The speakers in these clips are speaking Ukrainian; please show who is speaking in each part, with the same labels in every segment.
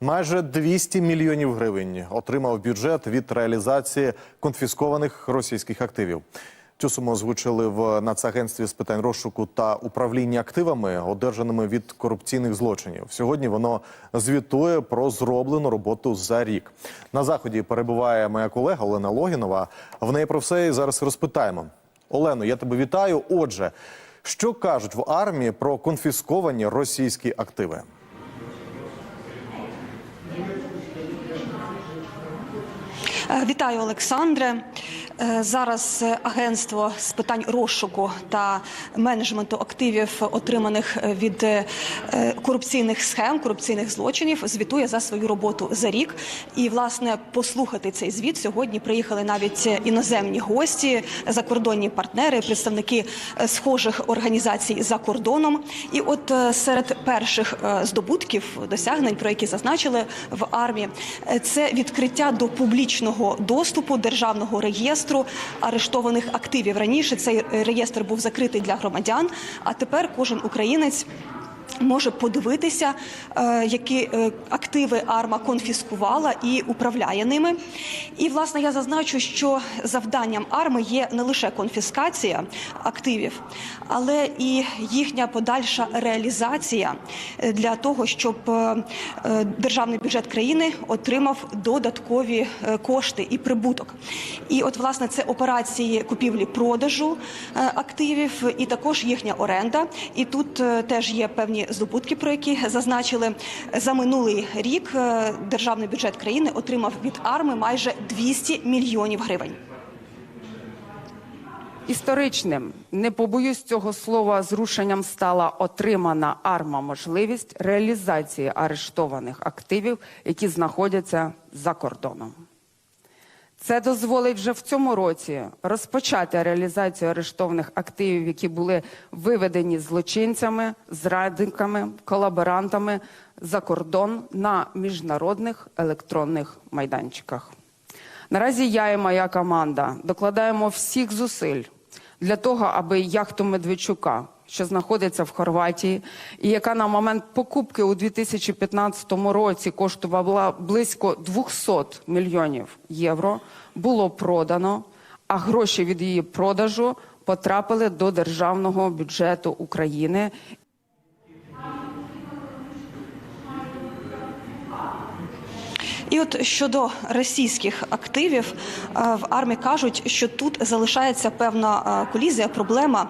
Speaker 1: Майже 200 мільйонів гривень отримав бюджет від реалізації конфіскованих російських активів. Цю суму озвучили в Нацагентстві з питань розшуку та управління активами, одержаними від корупційних злочинів. Сьогодні воно звітує про зроблену роботу за рік. На заході перебуває моя колега Олена Логінова. В неї про все і зараз розпитаємо. Олено, я тебе вітаю. Отже, що кажуть в армії про конфісковані російські активи?
Speaker 2: Вітаю, Олександре. Е, Зараз е, агентство з питань розшуку та менеджменту активів, отриманих е, від корупційних схем, корупційних злочинів, звітує за свою роботу за рік. І власне послухати цей звіт сьогодні приїхали навіть іноземні гості, закордонні партнери, представники схожих організацій за кордоном. І от серед перших здобутків досягнень, про які зазначили в армії, це відкриття до публічного доступу державного реєстру арештованих активів. Раніше цей е, реєстр був закритий для громадян, а тепер кожен українець. Може подивитися, е, які е, активи АРМА конфіскувала і управляє ними. І власне я зазначу, що завданням АРМи є не лише конфіскація активів, але і їхня подальша реалізація е, для того, щоб державний бюджет країни отримав додаткові кошти і прибуток. І от власне це операції купівлі-продажу активів, і також їхня оренда. І тут теж є певні здобутки, про які зазначили за минулий рік. е, Державний бюджет країни отримав від арми майже 200 мільйонів гривень.
Speaker 3: Історичним, не побоюсь цього слова, зрушенням стала отримана арма можливість реалізації арештованих активів, які знаходяться за кордоном. Це дозволить вже в цьому році розпочати реалізацію арештованих активів, які були виведені злочинцями, зрадниками, колаборантами за кордон на міжнародних електронних майданчиках. Наразі я і моя команда докладаємо всіх зусиль для того, аби яхту Медведчука, що знаходиться в Хорватії, і яка на момент покупки у 2015 році коштувала близько 200 мільйонів євро, було продано, а гроші від її продажу потрапили до державного бюджету України
Speaker 2: І от щодо російських активів е, в армії кажуть, що тут залишається певна е, колізія, проблема.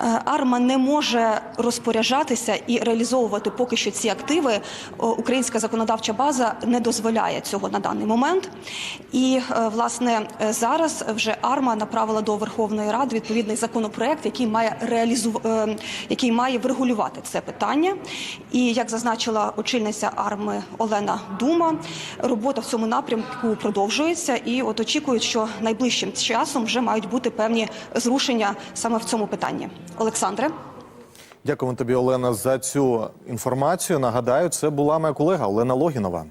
Speaker 2: Е, Арма не може розпоряджатися і реалізовувати поки що ці активи. Українська законодавча база не дозволяє цього на даний момент. І власне зараз вже арма направила до Верховної Ради відповідний законопроект, який має реалізу... який має врегулювати це питання. І як зазначила очільниця арми Олена Дума, робота в цьому напрямку продовжується, і от очікують, що найближчим часом вже мають бути певні зрушення саме в цьому питанні. Олександре.
Speaker 1: Дякуємо тобі, Олена, за цю інформацію. Нагадаю, це була моя колега Олена Логінова.